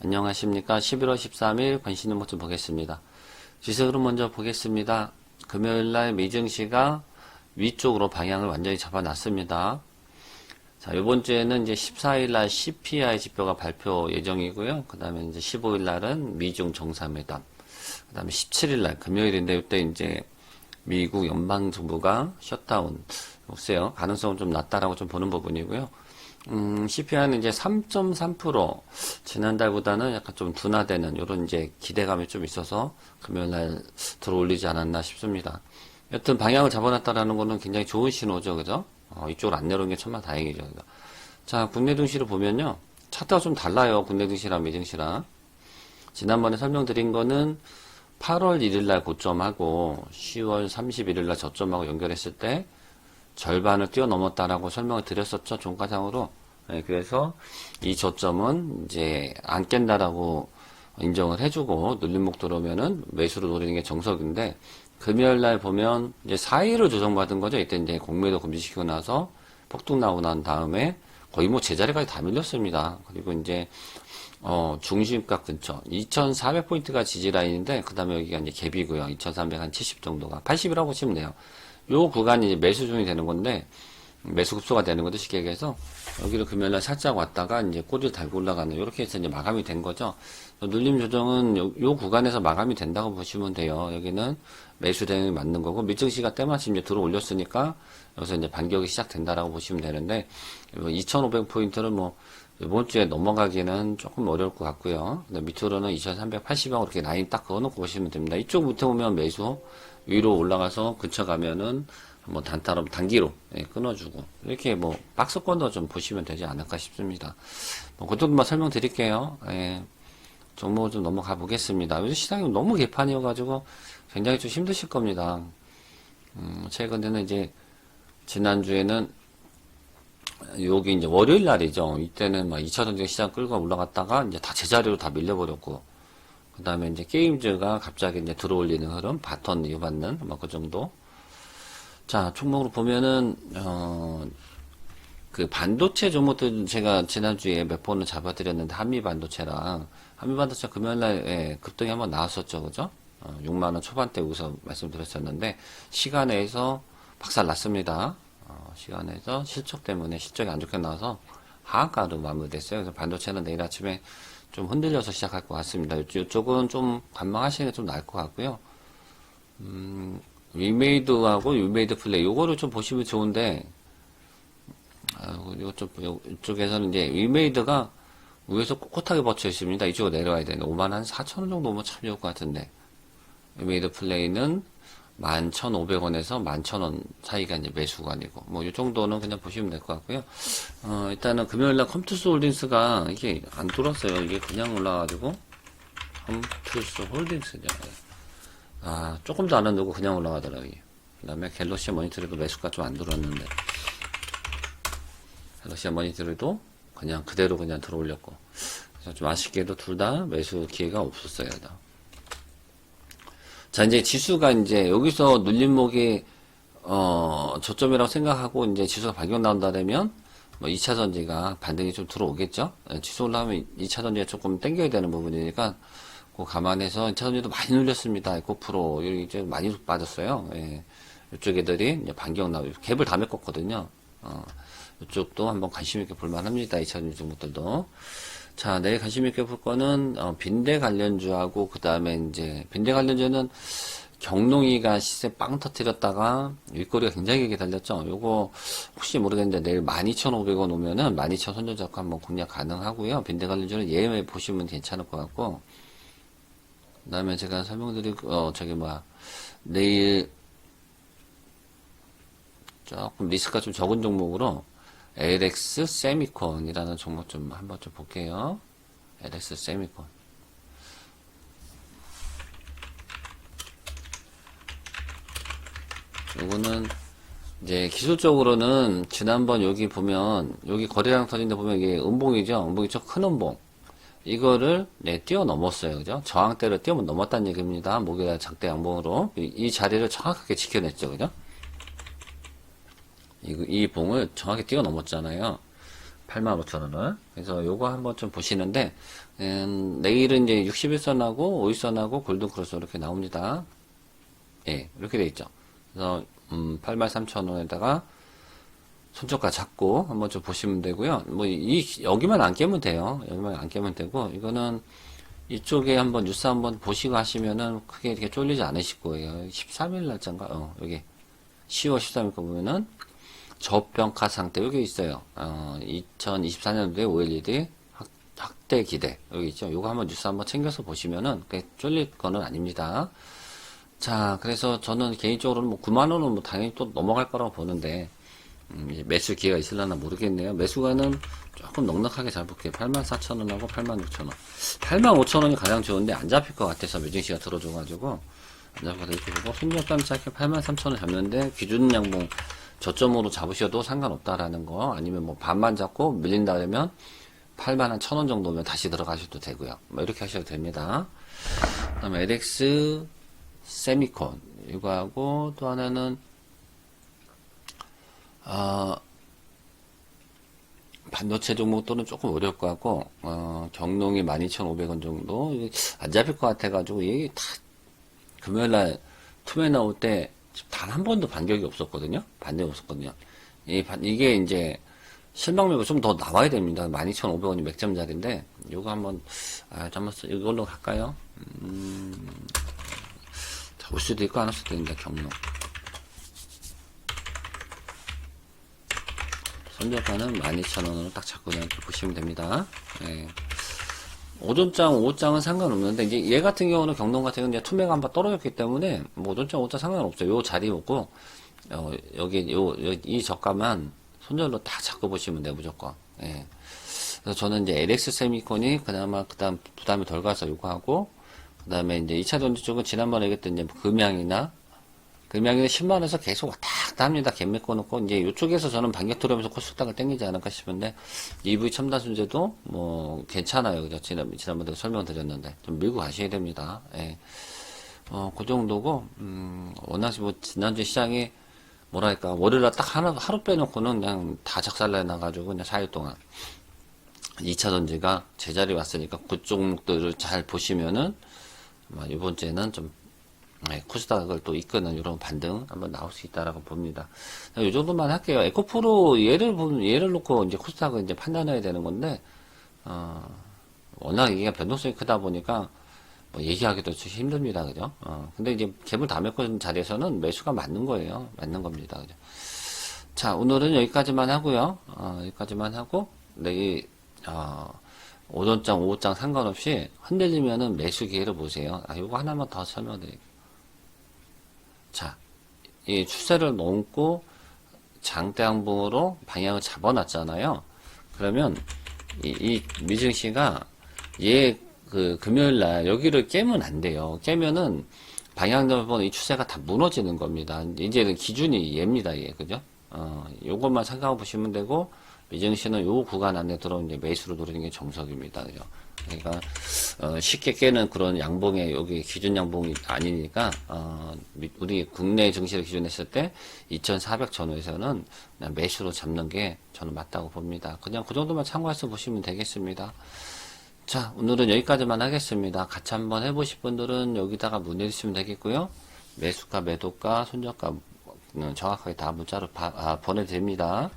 안녕하십니까. 11월 13일 관심 있는 모습 보겠습니다. 지수로 먼저 보겠습니다. 금요일날 미증시가 위쪽으로 방향을 완전히 잡아놨습니다. 자, 이번 주에는 이제 14일날 CPI 지표가 발표 예정이고요. 그 다음에 이제 15일날은 미중 정상회담. 그 다음에 17일날 금요일인데 이때 이제 미국 연방정부가 셧다운. 글쎄요. 가능성은 좀 낮다라고 좀 보는 부분이고요. 음, CPI는 이제 3.3% 지난달보다는 약간 좀 둔화되는 이런 이제 기대감이 좀 있어서 금요일날 들어올리지 않았나 싶습니다. 여튼 방향을 잡아놨다라는 거는 굉장히 좋은 신호죠, 그죠? 어, 이쪽으로 안 내려온 게 천만 다행이죠. 그죠? 자, 국내 증시를 보면요. 차트가 좀 달라요. 국내 증시랑 미증시랑. 지난번에 설명드린 거는 8월 1일날 고점하고 10월 31일날 저점하고 연결했을 때 절반을 뛰어넘었다라고 설명을 드렸었죠. 종가상으로. 네, 그래서 이 저점은 이제 안 깬다라고 인정을 해주고 눌림목 들어오면은 매수로 노리는 게 정석인데 금요일 날 보면 이제 4일을 조정받은 거죠. 이때 이제 공매도 금지시키고 나서 폭등 나오고 난 다음에 거의 뭐 제자리까지 다 밀렸습니다. 그리고 이제 어, 중심가 근처 2,400포인트가 지지라인인데 그 다음에 여기가 이제 갭이고요. 2,370 정도가 80이라고 보시면 돼요. 요 구간이 매수 중이 되는 건데 매수 급소가 되는 건데 쉽게 얘기해서 여기를 금요일날 살짝 왔다가 이제 꼬리를 달고 올라가는 이렇게 해서 이제 마감이 된 거죠. 눌림 조정은 요, 요 구간에서 마감이 된다고 보시면 돼요. 여기는 매수 대응이 맞는 거고 밀증 시가 때마침 이제 들어 올렸으니까 여기서 이제 반격이 시작된다라고 보시면 되는데 2,500 포인트를 뭐 이번 주에 넘어가기는 조금 어려울 것 같고요. 밑으로는 2,380하고 이렇게 라인 딱 그어놓고 보시면 됩니다. 이쪽 밑에 오면 매수, 위로 올라가서 근처 가면은 한번 단타로 단기로 예, 끊어주고 이렇게 뭐 박스권도 좀 보시면 되지 않을까 싶습니다. 뭐 그것만 설명드릴게요. 예, 종목을 좀 넘어가 보겠습니다. 요즘 시장이 너무 개판이어가지고 굉장히 좀 힘드실 겁니다. 음, 최근에는 이제 지난주에는 여기 이제 월요일 날이죠. 이때는 막 2차 전지 시장 끌고 올라갔다가 이제 다 제자리로 다 밀려버렸고, 그 다음에 이제 게임즈가 갑자기 이제 들어올리는 흐름, 바톤 이어받는, 뭐그 정도. 자, 총목으로 보면은, 어, 그 반도체 종목들 제가 지난주에 몇 번을 잡아드렸는데, 한미 반도체랑, 한미 반도체 금요일날 예, 급등이 한번 나왔었죠. 그죠? 어, 6만원 초반대 여기서 말씀드렸었는데, 시간에서 박살 났습니다. 어, 시간에서 실적 때문에 실적이 안 좋게 나와서 하한가로 마무리됐어요. 그래서 반도체는 내일 아침에 좀 흔들려서 시작할 것 같습니다. 이쪽은 좀 관망하시는 게 좀 나을 것 같고요. 음, 위메이드하고 위메이드 플레이 요거를 좀 보시면 좋은데 아, 요쪽 이쪽에서는 이제 위메이드가 위에서 꼿꼿하게 버텨 있습니다. 이쪽으로 내려와야 되는데 5만 한 4천 원 정도 오면 참 좋을 것 같은데 위메이드 플레이는 11,500원에서 11,000원 사이가 이제 매수관이고, 뭐, 이 정도는 그냥 보시면 될 것 같고요. 어, 일단은 금요일날 컴투스 홀딩스가 이게 안 뚫었어요. 이게 그냥 올라가지고, 컴투스 홀딩스죠. 아, 조금도 안 흔들고 그냥 올라가더라고요. 그 다음에 갤럭시 모니터에도 매수가 좀 안 들어왔는데, 갤럭시 모니터에도 그냥 그대로 그냥 들어 올렸고, 그래서 좀 아쉽게도 둘 다 매수 기회가 없었어요. 다. 자, 이제 지수가 이제 여기서 눌림목이, 어, 저점이라고 생각하고 이제 지수가 발견 나온다면, 뭐 2차 전지가 반등이 좀 들어오겠죠? 예, 지수 올라오면 2차 전지가 조금 땡겨야 되는 부분이니까, 그 감안해서 2차 전지도 많이 눌렸습니다. 에코프로, 이제 많이 빠졌어요. 예. 이쪽 애들이 이제 반격 나오고, 갭을 다 메꿨거든요. 어, 이쪽도 한번 관심 있게 볼만 합니다. 2차 전지 종목들도. 자, 내일 관심 있게 볼 거는 어, 빈대 관련주하고 그 다음에 이제 빈대 관련주는 경농이가 시세 빵 터뜨렸다가 윗꼬리가 굉장히 길게 달렸죠. 요거 혹시 모르겠는데 내일 12,500원 오면은 12,000 손절 잡고 한번 공략 가능하고요. 빈대 관련주는 예매 보시면 괜찮을 것 같고 그 다음에 제가 설명드리고 어 저기 뭐야 내일 조금 리스크가 좀 적은 종목으로 LX 세미콘이라는 종목 좀 한번 좀 볼게요. LX 세미콘. 요거는 이제 기술적으로는 지난번 여기 보면 여기 거래량 터진데 보면 이게 음봉이죠. 음봉이 큰 음봉. 이거를 네, 뛰어넘었어요. 그죠? 저항대를 뛰어넘었다는 얘기입니다. 목요일 작대 양봉으로 이, 이 자리를 정확하게 지켜냈죠. 그죠? 이, 이 봉을 정확히 뛰어넘었잖아요. 85,000원을. 그래서 요거 한번 좀 보시는데, 음, 내일은 이제 61선하고 5일선하고 골든크로스 이렇게 나옵니다. 예, 이렇게 돼 있죠. 그래서, 음, 83,000원에다가 손저가 잡고 한번 좀 보시면 되고요. 뭐, 이, 여기만 안 깨면 돼요. 여기만 안 깨면 되고, 이거는 이쪽에 한번 뉴스 한번 보시고 하시면은 크게 이렇게 쫄리지 않으실 거예요. 13일 날짜인가? 어, 여기. 10월 13일 거 보면은 저평가 상태 여기 있어요. 어, 2024년도에 OLED 학, 학대 기대 여기 있죠. 요거 한번 뉴스 한번 챙겨서 보시면은 쫄릴 거는 아닙니다. 자, 그래서 저는 개인적으로는 뭐 9만 원은 뭐 당연히 또 넘어갈 거라고 보는데 음, 매수 기회가 있을려나 모르겠네요. 매수가는 조금 넉넉하게 잘 볼게요. 84,000원하고 86,000원. 85,000원이 가장 좋은데 안 잡힐 것 같아서 매진시가 들어줘가지고 안 잡힐 것 이렇게 보고 손절감 짧게 83,000원 잡는데 기준 양봉 저점으로 잡으셔도 상관없다라는 거 아니면 뭐 반만 잡고 밀린다 그러면 8만 한 1,000원 정도면 다시 들어가셔도 되고요. 뭐 이렇게 하셔도 됩니다. 그 다음에 LX 세미콘 이거 하고 또 하나는 아, 반도체 종목들은 조금 어려울 것 같고, 어, 경농이 12,500원 정도, 안 잡힐 것 같아가지고, 이게 다, 금요일 날 투매 나올 때, 단 한 번도 반격이 없었거든요? 반격이 없었거든요. 이, 반- 이게 이제, 실망 매고 좀더 나와야 됩니다. 12,500원이 맥점짜리인데, 요거 한번, 아, 잠깐만, 이걸로 갈까요? 음, 자, 올 수도 있고, 안 올 수도 있는데, 경농. 손절가는 12,000원으로 딱 잡고 그냥 이렇게 보시면 됩니다. 예. 오전장, 오후장은 상관없는데, 이제 얘 같은 경우는 경동 같은 경우는 투매가 한 번 떨어졌기 때문에, 뭐 오전장, 오후장 상관없어요. 요 자리 오고, 어, 여기, 요, 요, 이 저가만 손절로 딱 잡고 보시면 돼요, 무조건. 예. 그래서 저는 이제 LX 세미콘이 그나마 그 다음 부담이 덜 가서 요거 하고, 그 다음에 이제 2차 전지 쪽은 지난번에 얘기했던 이제 금양이나 금양이 10만원에서 계속 왔다 갔다 합니다. 갭맥 꺼놓고, 이제 이쪽에서 저는 반격 들어오면서 코스닥을 땡기지 않을까 싶은데, EV 첨단 순제도 뭐, 괜찮아요. 그죠? 지난, 지난번에 설명드렸는데, 좀 밀고 가셔야 됩니다. 예. 어, 그 정도고, 음, 워낙 뭐, 지난주 시장이, 뭐랄까, 월요일날 딱 하루, 하루 빼놓고는 그냥 다 작살내 나가지고, 그냥 4일 동안. 2차 전지가 제자리 왔으니까, 그 종목들을 잘 보시면은, 아마 이번 주에는 좀 네, 코스닥을 또 이끄는 이런 반등 한번 나올 수 있다라고 봅니다. 이 정도만 할게요. 에코프로 예를 보면 예를 놓고 이제 코스닥을 이제 판단해야 되는 건데 어, 워낙 이게 변동성이 크다 보니까 뭐 얘기하기도 좀 힘듭니다, 그죠? 어, 근데 이제 갭을 다 메꿔준 자리에서는 매수가 맞는 거예요, 맞는 겁니다, 그죠? 자, 오늘은 여기까지만 하고요. 어, 여기까지만 하고 내일 어, 오전장, 오후장 상관없이 흔들리면은 매수 기회를 보세요. 아, 이거 하나만 더 설명드릴게요. 자, 이 추세를 넘고 장대 항봉으로 방향을 잡아놨잖아요. 그러면 이, 이 미증 씨가 얘 그 금요일 날 여기를 깨면 안 돼요. 깨면은 방향 잡은 이 추세가 다 무너지는 겁니다. 이제는 기준이 얘입니다, 얘. 그죠? 어, 요것만 생각해 보시면 되고 미증 씨는 요 구간 안에 들어온 이제 매수로 노리는 게 정석입니다. 그죠? 그러니까 어, 쉽게 깨는 그런 양봉의 여기 기준 양봉이 아니니까 어, 미- 우리 국내 증시를 기준했을 때 2,400 전후에서는 매수로 잡는 게 저는 맞다고 봅니다. 그냥 그 정도만 참고해서 보시면 되겠습니다. 자, 오늘은 여기까지만 하겠습니다. 같이 한번 해보실 분들은 여기다가 문의 주시면 되겠고요. 매수가, 매도가, 손절가 음, 정확하게 다 문자로 바- 아, 보내드립니다.